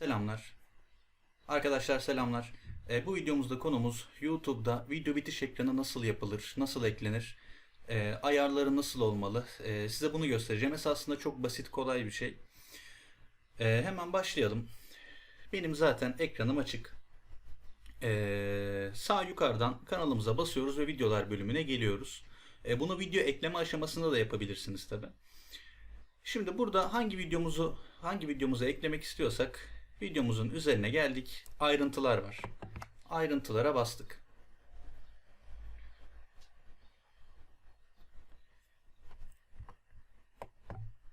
Selamlar. Arkadaşlar selamlar. E, bu videomuzda konumuz YouTube'da video bitiş ekranı nasıl yapılır, nasıl eklenir, e, ayarları nasıl olmalı. E, size bunu göstereceğim. Esasında çok basit, kolay bir şey. E, hemen başlayalım. Benim zaten ekranım açık. E, sağ yukarıdan kanalımıza basıyoruz ve videolar bölümüne geliyoruz. E, bunu video ekleme aşamasında da yapabilirsiniz tabi. Şimdi burada hangi videomuzu hangi videomuza eklemek istiyorsak videomuzun üzerine geldik. Ayrıntılar var. Ayrıntılara bastık.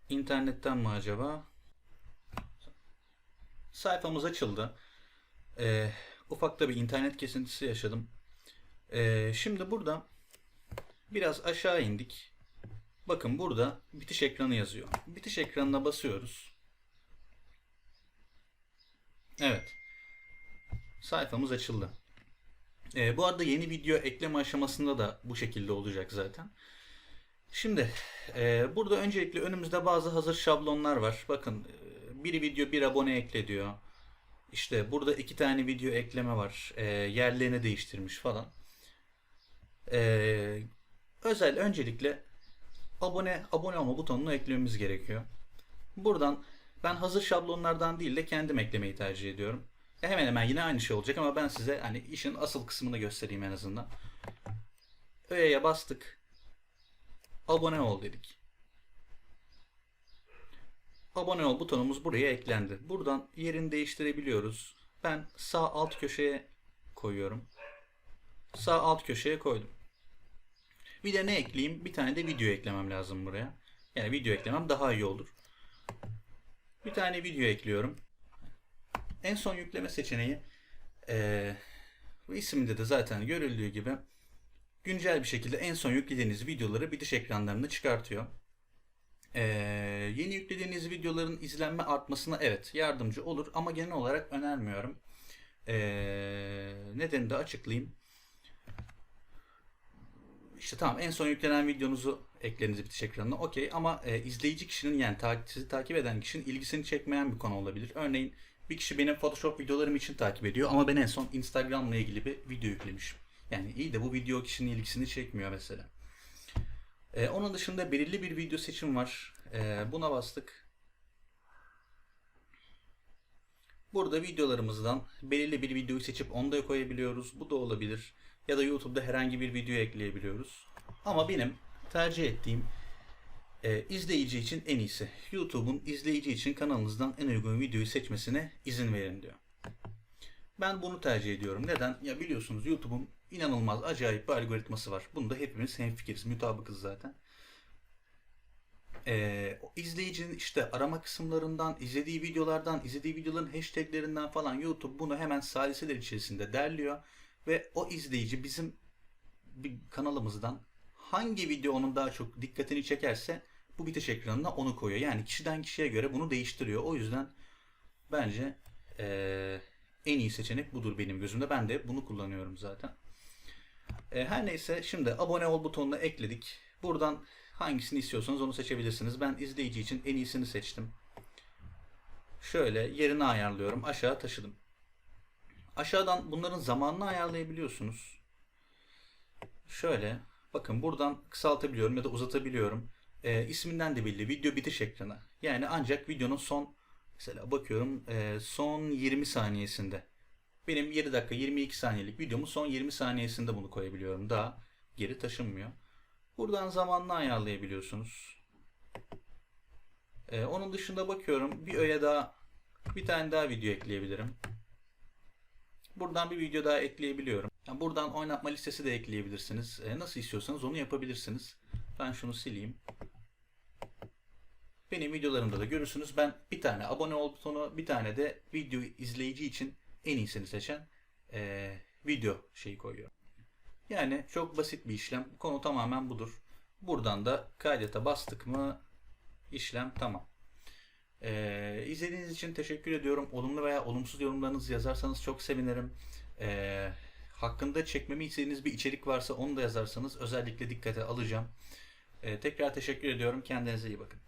İnternetten mi acaba? Sayfamız açıldı. Ee, ufak da bir internet kesintisi yaşadım. Ee, şimdi burada biraz aşağı indik. Bakın burada bitiş ekranı yazıyor. Bitiş ekranına basıyoruz. Evet. Sayfamız açıldı. Ee, bu arada yeni video ekleme aşamasında da bu şekilde olacak zaten. Şimdi e, burada öncelikle önümüzde bazı hazır şablonlar var. Bakın e, bir video bir abone ekle diyor. İşte burada iki tane video ekleme var. E, yerlerini değiştirmiş falan. E, özel öncelikle abone abone olma butonunu eklememiz gerekiyor. Buradan ben hazır şablonlardan değil de kendim eklemeyi tercih ediyorum. E, Hemen hemen yine aynı şey olacak ama ben size hani işin asıl kısmını göstereyim en azından. Öğe'ye bastık. Abone ol dedik. Abone ol butonumuz buraya eklendi. Buradan yerini değiştirebiliyoruz. Ben sağ alt köşeye koyuyorum. Sağ alt köşeye koydum. Bir de ne ekleyeyim? Bir tane de video eklemem lazım buraya. Yani video eklemem daha iyi olur. Bir tane video ekliyorum. En son yükleme seçeneği eee, bu isimde de zaten görüldüğü gibi güncel bir şekilde en son yüklediğiniz videoları bitiş ekranlarını çıkartıyor. Eee, yeni yüklediğiniz videoların izlenme artmasına evet yardımcı olur ama genel olarak önermiyorum. Eee nedenini de açıklayayım. İşte tamam en son yüklenen videonuzu ekleriniz bitiş ekranına okey ama e, izleyici kişinin yani ta- sizi takip eden kişinin ilgisini çekmeyen bir konu olabilir. Örneğin bir kişi benim Photoshop videolarım için takip ediyor ama ben en son Instagram'la ilgili bir video yüklemişim. Yani iyi de bu video kişinin ilgisini çekmiyor mesela. E, onun dışında belirli bir video seçim var. E, buna bastık. Burada videolarımızdan belirli bir videoyu seçip onu da koyabiliyoruz. Bu da olabilir. Ya da YouTube'da herhangi bir video ekleyebiliyoruz. Ama benim tercih ettiğim e, izleyici için en iyisi. YouTube'un izleyici için kanalınızdan en uygun videoyu seçmesine izin verin diyor. Ben bunu tercih ediyorum. Neden? Ya biliyorsunuz YouTube'un inanılmaz acayip bir algoritması var. Bunda hepimiz hemfikiriz, mutabıkız zaten. O izleyicinin işte arama kısımlarından, izlediği videolardan, izlediği videoların hashtaglerinden falan YouTube bunu hemen saliseler içerisinde derliyor ve o izleyici bizim bir kanalımızdan hangi video onun daha çok dikkatini çekerse bu bitiş ekranına onu koyuyor. Yani kişiden kişiye göre bunu değiştiriyor. O yüzden bence eee, en iyi seçenek budur benim gözümde. Ben de bunu kullanıyorum zaten. E, her neyse şimdi abone ol butonuna ekledik. Buradan hangisini istiyorsanız onu seçebilirsiniz. Ben izleyici için en iyisini seçtim. Şöyle yerini ayarlıyorum. Aşağı taşıdım. Aşağıdan bunların zamanını ayarlayabiliyorsunuz. Şöyle bakın buradan kısaltabiliyorum ya da uzatabiliyorum. E, isminden de belli video bitiş ekranı. Yani ancak videonun son mesela bakıyorum e, son 20 saniyesinde. Benim 7 dakika 22 saniyelik videomun son 20 saniyesinde bunu koyabiliyorum. Daha geri taşınmıyor. Buradan zamanını ayarlayabiliyorsunuz. E, onun dışında bakıyorum bir öğe daha bir tane daha video ekleyebilirim. Buradan bir video daha ekleyebiliyorum. Yani buradan oynatma listesi de ekleyebilirsiniz. E, nasıl istiyorsanız onu yapabilirsiniz. Ben şunu sileyim. Benim videolarımda da görürsünüz. Ben bir tane abone ol butonu, bir tane de video izleyici için en iyisini seçen e, video şeyi koyuyorum. Yani çok basit bir işlem. Konu tamamen budur. Buradan da kaydete bastık mı işlem tamam. Ee, izlediğiniz için teşekkür ediyorum. Olumlu veya olumsuz yorumlarınızı yazarsanız çok sevinirim. Ee, hakkında çekmemi istediğiniz bir içerik varsa onu da yazarsanız özellikle dikkate alacağım. Ee, tekrar teşekkür ediyorum. Kendinize iyi bakın.